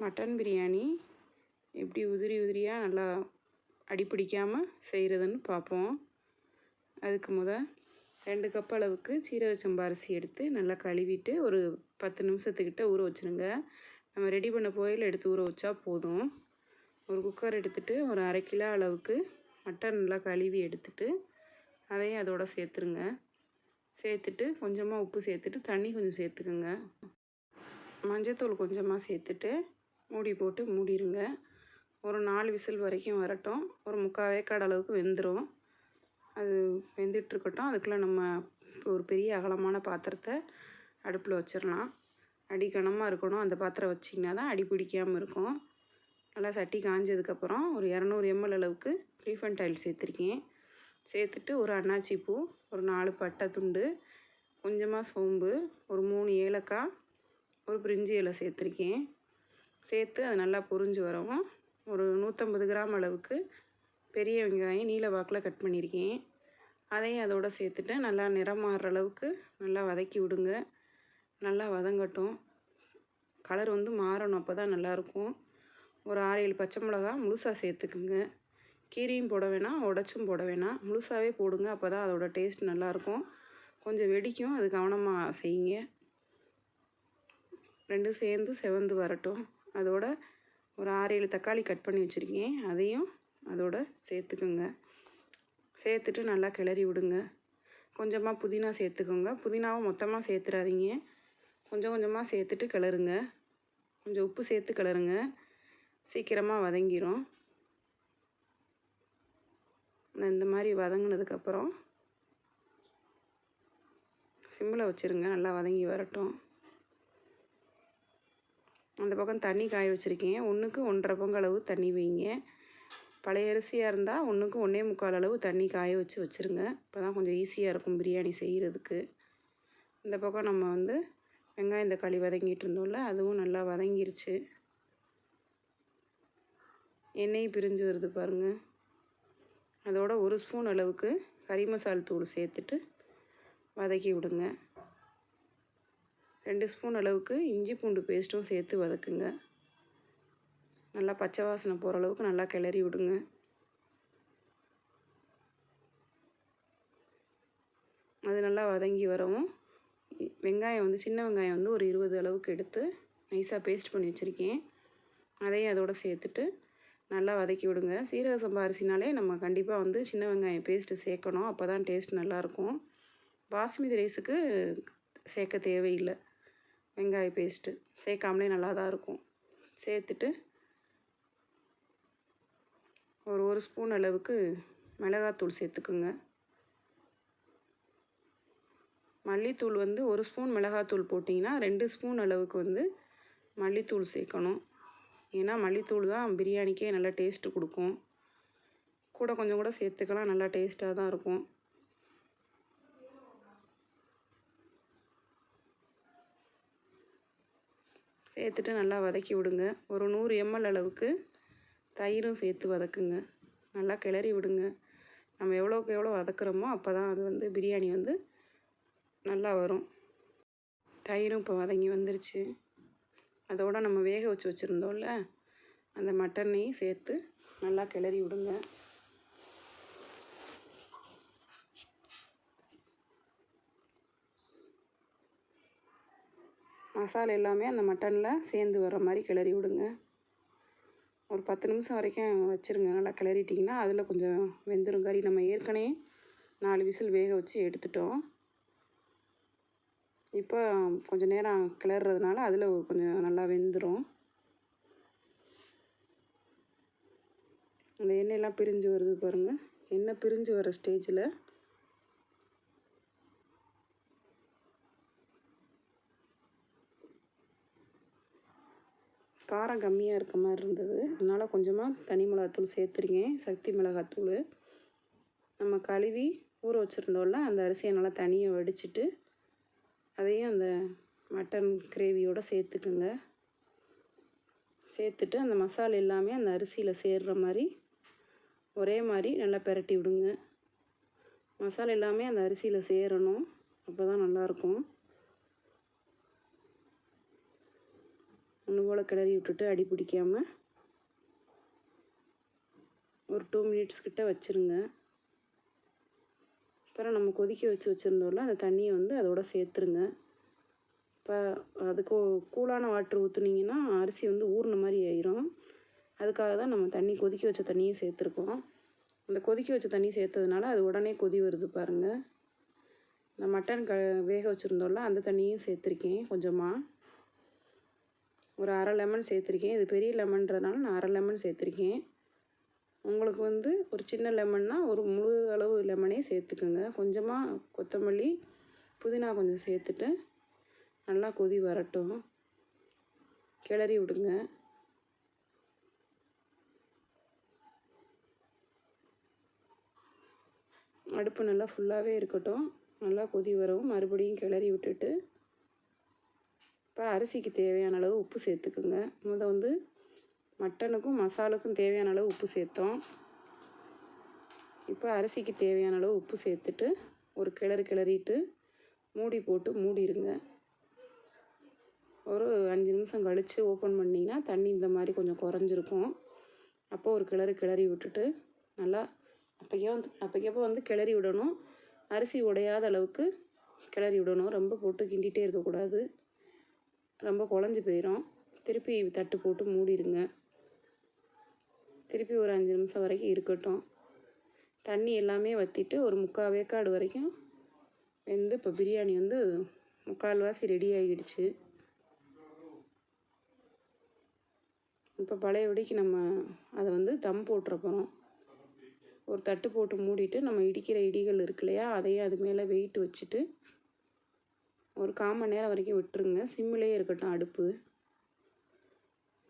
Mutton biryani எப்படி உதிரி உதிரியாக நல்லா அடிப்பிடிக்காமல் செய்கிறதுன்னு பார்ப்போம் அதுக்கு முத ரெண்டு கப் அளவுக்கு சீரக சம்பா அரிசி எடுத்து நல்லா கழுவிட்டு ஒரு பத்து நிமிஷத்துக்கிட்ட ஊற வச்சுருங்க. நம்ம ரெடி பண்ண போயில் எடுத்து ஊற வச்சா போதும். ஒரு குக்கர் எடுத்துகிட்டு ஒரு அரை கிலோ அளவுக்கு மட்டன் நல்லா கழுவி எடுத்துட்டு அதையும் அதோட சேர்த்துருங்க. சேர்த்துட்டு கொஞ்சமாக உப்பு சேர்த்துட்டு தண்ணி கொஞ்சம் சேர்த்துக்குங்க. மஞ்சத்தூள் கொஞ்சமாக சேர்த்துட்டு மூடி போட்டு மூடிடுங்க ஒரு நாலு விசில் வரைக்கும் வரட்டும். ஒரு முக்கால் வேக்காடு அளவுக்கு வெந்துடும் அது வெந்துட்டுருக்கட்டும் அதுக்குள்ளே நம்ம ஒரு பெரிய அகலமான பாத்திரத்தை அடுப்பில் வச்சிடலாம் அடி கனமாக இருக்கணும். அந்த பாத்திரம் வச்சிங்கன்னா தான் அடி பிடிக்காமல் இருக்கும். நல்லா சட்டி காஞ்சதுக்கப்புறம் ஒரு இரநூறு எம்எல் அளவுக்கு ரீஃபண்ட் ஆயில் சேர்த்துருக்கேன். சேர்த்துட்டு ஒரு அன்னாச்சி பூ ஒரு நாலு பட்டை துண்டு கொஞ்சமாக சோம்பு ஒரு மூணு ஏலக்காய் ஒரு பிரிஞ்சி இலை சேர்த்துருக்கேன். சேர்த்து அது நல்லா பொரிஞ்சு வரவும் ஒரு நூற்றம்பது கிராம் அளவுக்கு பெரிய வெங்காயம் நீல வாக்கில் கட் பண்ணியிருக்கேன். அதையும் அதோட சேர்த்துட்டு நல்லா நிறம் மாறுற அளவுக்கு நல்லா வதக்கி விடுங்க. நல்லா வதங்கட்டும். கலர் வந்து மாறணும் அப்போ தான் நல்லாயிருக்கும். ஒரு ஆறு ஏழு பச்சை மிளகா முழுசாக சேர்த்துக்குங்க. கீரையும் போட வேணாம் உடச்சும் போட வேணாம். முழுசாகவே போடுங்க அப்போ தான் அதோட டேஸ்ட் நல்லாயிருக்கும். கொஞ்சம் வெடிக்கும் அது கவனமாக செய்யுங்க. ரெண்டும் சேர்ந்து செவந்து வரட்டும். அதோட ஒரு ஆறு ஏழு தக்காளி கட் பண்ணி வச்சுருக்கேன். அதையும் அதோட சேர்த்துக்குங்க. சேர்த்துட்டு நல்லா கிளறி விடுங்க. கொஞ்சமாக புதினா சேர்த்துக்கோங்க. புதினாவும் மொத்தமாக சேர்த்துறாதீங்க. கொஞ்சம் கொஞ்சமாக சேர்த்துட்டு கிளறுங்க. கொஞ்சம் உப்பு சேர்த்து கிளறுங்க. சீக்கிரமாக வதங்கிரும். இந்த மாதிரி வதங்கினதுக்கப்புறம் சிம்மில் வச்சுருங்க. நல்லா வதங்கி வரட்டும். அந்த பக்கம் தண்ணி காய வச்சுருக்கேன். ஒன்றுக்கு ஒன்றரை பங்கு அளவு தண்ணி வைங்க. பழைய அரிசியாக இருந்தால் ஒன்றுக்கு ஒன்றே முக்கால் அளவு தண்ணி காய வச்சு வச்சுருங்க. இப்போ தான் கொஞ்சம் ஈஸியாக இருக்கும் பிரியாணி செய்கிறதுக்கு இந்த பக்கம் நம்ம வந்து வெங்காயம் தக்காளி வதங்கிட்டு இருந்தோம்ல அதுவும் நல்லா வதங்கிருச்சு. எண்ணெய் பிரிஞ்சு வருது பாருங்கள் அதோட ஒரு ஸ்பூன் அளவுக்கு கறி மசால் தூள் சேர்த்துட்டு வதக்கி விடுங்க. ரெண்டு ஸ்பூன் அளவுக்கு இஞ்சி பூண்டு பேஸ்ட்டும் சேர்த்து வதக்குங்க. நல்லா பச்சை வாசனை போகிற அளவுக்கு நல்லா கிளறி விடுங்க. அது நல்லா வதங்கி வரவும் வெங்காயம் வந்து சின்ன வெங்காயம் வந்து ஒரு இருபது அளவுக்கு எடுத்து நைஸாக பேஸ்ட் பண்ணி வச்சுருக்கேன். அதையும் அதோடு சேர்த்துட்டு நல்லா வதக்கி விடுங்க. சீரக சம்பா அரிசினாலே நம்ம கண்டிப்பாக வந்து சின்ன வெங்காயம் பேஸ்ட்டு சேர்க்கணும். அப்போ தான் டேஸ்ட் நல்லாயிருக்கும் பாஸ்மதி ரைஸுக்கு சேர்க்க தேவையில்லை. வெங்காய பேஸ்ட்டு சேர்க்காமலே நல்லா தான் இருக்கும். சேர்த்துட்டு ஒரு ஒரு ஸ்பூன் அளவுக்கு மிளகாத்தூள் சேர்த்துக்குங்க. மல்லித்தூள் வந்து ஒரு ஸ்பூன் மிளகாத்தூள் போட்டிங்கன்னா ரெண்டு ஸ்பூன் அளவுக்கு வந்து மல்லித்தூள் சேர்க்கணும். ஏன்னா மல்லித்தூள் தான் பிரியாணிக்கே நல்லா டேஸ்ட்டு கொடுக்கும். கூட கொஞ்சம் கூட சேர்த்துக்கலாம் நல்லா டேஸ்ட்டாக தான் இருக்கும். சேர்த்துட்டு நல்லா வதக்கி விடுங்க. ஒரு நூறு எம்எல் அளவுக்கு தயிரும் சேர்த்து வதக்குங்க. நல்லா கிளறி விடுங்க. நம்ம எவ்வளோக்கு எவ்வளோ வதக்குறோமோ அப்போ தான் அது வந்து பிரியாணி வந்து நல்லா வரும். தயிரும் இப்போ வதங்கி வந்துருச்சு. அதோடு நம்ம வேக வச்சு வச்சுருந்தோம்ல அந்த மட்டனையும் சேர்த்து நல்லா கிளறி விடுங்க. மசாலா எல்லாமே அந்த மட்டனில் சேர்ந்து வர மாதிரி கிளறி விடுங்க. ஒரு பத்து நிமிஷம் வரைக்கும் வச்சுருங்க. நல்லா கிளறிட்டிங்கன்னா அதில் கொஞ்சம் வெந்துடும் கறி நம்ம ஏற்கனவே நாலு விசில் வேக வச்சு எடுத்துட்டோம். இப்போ கொஞ்சம் நேரம் கிளறதுனால அதில் கொஞ்சம் நல்லா வெந்துடும் அந்த எண்ணெயெல்லாம் பிரிஞ்சு வருது பாருங்கள் எண்ணெய் பிரிஞ்சு வர ஸ்டேஜில் காரம் கம்மியாக இருக்க மாதிரி இருந்தது. அதனால் கொஞ்சமாக தனி மிளகாத்தூள் சேர்த்துருக்கேன் சக்தி மிளகாத்தூள். நம்ம கழுவி ஊற வச்சுருந்தோம்ல அந்த அரிசியை நல்லா தனியாக வடிச்சிட்டு அதையும் அந்த மட்டன் கிரேவியோடு சேர்த்துக்குங்க. சேர்த்துட்டு அந்த மசாலா எல்லாமே அந்த அரிசியில் சேர்கிற மாதிரி ஒரே மாதிரி நல்லா பெரட்டி விடுங்க. மசாலா எல்லாமே அந்த அரிசியில் சேரணும். அப்போ தான் நல்லாயிருக்கும் ஒன்று போல் கிளறி விட்டுட்டு அடி பிடிக்காம ஒரு டூ மினிட்ஸ் கிட்டே வச்சுருங்க. அப்புறம் நம்ம கொதிக்க வச்சு வச்சுருந்தோம்ல அந்த தண்ணியை வந்து அதோட சேர்த்துருங்க. இப்போ அதுக்கு கூலான வாட்ரு ஊற்றுனீங்கன்னா அரிசி வந்து ஊறின மாதிரி ஆயிரும். அதுக்காக தான் நம்ம தண்ணி கொதிக்க வச்ச தண்ணியை சேர்த்துருக்கோம். அந்த கொதிக்க வச்ச தண்ணி சேர்த்ததுனால அது உடனே கொதி வருது பாருங்கள் இந்த மட்டன் க வேக வச்சுருந்தோம்ல அந்த தண்ணியும் சேர்த்துருக்கேன் கொஞ்சமாக ஒரு அரை லெமன் சேர்த்துருக்கேன். இது பெரிய லெமன்றதுனால நான் அரை லெமன் சேர்த்துருக்கேன். உங்களுக்கு வந்து ஒரு சின்ன லெமன்னா ஒரு முழு அளவு லெமனே சேர்த்துக்குங்க. கொஞ்சமாக கொத்தமல்லி புதினா கொஞ்சம் சேர்த்துட்டு நல்லா கொதி வரட்டும். கிளறி விடுங்க. அடுப்பு நல்லா ஃபுல்லாகவே இருக்கட்டும். நல்லா கொதி வரவும் மறுபடியும் கிளறி விட்டுட்டு இப்போ அரிசிக்கு தேவையான அளவு உப்பு சேர்த்துக்குங்க. முத வந்து மட்டனுக்கும் மசாலுக்கும் தேவையான அளவு உப்பு சேர்த்தோம். இப்போ அரிசிக்கு தேவையான அளவு உப்பு சேர்த்துட்டு ஒரு கிளறு கிளறிட்டு மூடி போட்டு மூடிடுங்க ஒரு அஞ்சு நிமிஷம் கழித்து ஓப்பன் பண்ணிங்கன்னா தண்ணி இந்த மாதிரி கொஞ்சம் குறைஞ்சிருக்கும். அப்போ ஒரு கிளறு கிளறி விட்டுட்டு நல்லா அப்போக்கே வந்து அப்போக்கப்போ வந்து கிளறி விடணும். அரிசி உடையாத அளவுக்கு கிளறி விடணும். ரொம்ப போட்டு கிண்டிகிட்டே இருக்கக்கூடாது. ரொம்ப குழஞ்சி போயிடும் திருப்பி தட்டு போட்டு மூடிடுங்க திருப்பி ஒரு அஞ்சு நிமிஷம் வரைக்கும் இருக்கட்டும். தண்ணி எல்லாமே வற்றிட்டு ஒரு முக்கால் வேக்காடு வரைக்கும் வெந்து இப்போ பிரியாணி வந்து முக்கால்வாசி ரெடி ஆகிடுச்சு இப்போ பழையபடிக்கு நம்ம அதை வந்து தம் போட்டுற போகிறோம் ஒரு தட்டு போட்டு மூடிட்டு நம்ம இடிக்கிற இடிகள் இருக்கு இல்லையா? அதையும் அது மேலே வெயிட் வச்சுட்டு ஒரு கால் மணி நேரம் வரைக்கும் விட்டுருங்க. சிம்மிலே இருக்கட்டும் அடுப்பு.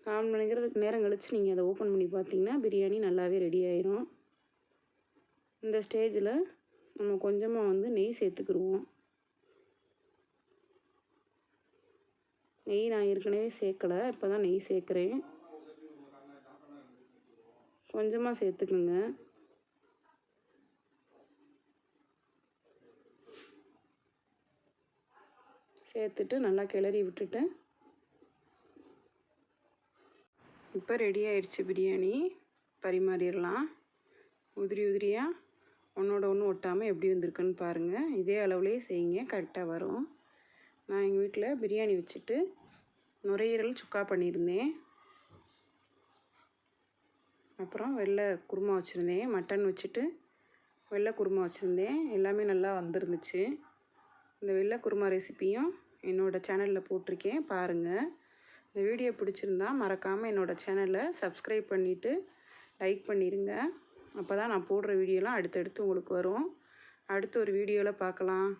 கால் மணி நேரம் நேரம் கழித்து நீங்கள் அதை ஓப்பன் பண்ணி பார்த்தீங்கன்னா பிரியாணி நல்லாவே ரெடி ஆயிரும். இந்த ஸ்டேஜில் நம்ம கொஞ்சமாக வந்து நெய் சேர்த்துக்கிடுவோம் நெய் நான் ஏற்கனவே சேர்க்கலை இப்போ தான் நெய் சேர்க்குறேன். கொஞ்சமாக சேர்த்துக்குங்க. சேர்த்துட்டு நல்லா கிளறி விட்டுட்டு இப்போ ரெடி ஆயிடுச்சு பிரியாணி. பரிமாறிடலாம். உதிரி உதிரியாக ஒன்றோட ஒன்று ஒட்டாமல் எப்படி வந்திருக்குன்னு பாருங்கள் இதே அளவுலேயே செய்யுங்க. கரெக்டாக வரும். நான் எங்கள் வீட்டில் பிரியாணி வச்சுட்டு நுரையீரல் சுக்கா பண்ணியிருந்தேன். அப்புறம் வெள்ளை குருமா வச்சுருந்தேன். மட்டன் வச்சுட்டு வெள்ளை குருமா வச்சுருந்தேன். எல்லாமே நல்லா வந்திருந்துச்சு. இந்த வெள்ளை குருமா ரெசிப்பியும் என்னோடய சேனலில் போட்டிருக்கேன். பாருங்கள் இந்த வீடியோ பிடிச்சிருந்தா மறக்காமல் என்னோடய சேனலை சப்ஸ்கிரைப் பண்ணிவிட்டு லைக் பண்ணிடுங்க அப்போ தான் நான் போடுற வீடியோலாம் அடுத்தடுத்து உங்களுக்கு வரும். அடுத்து ஒரு வீடியோவில் பார்க்கலாம்.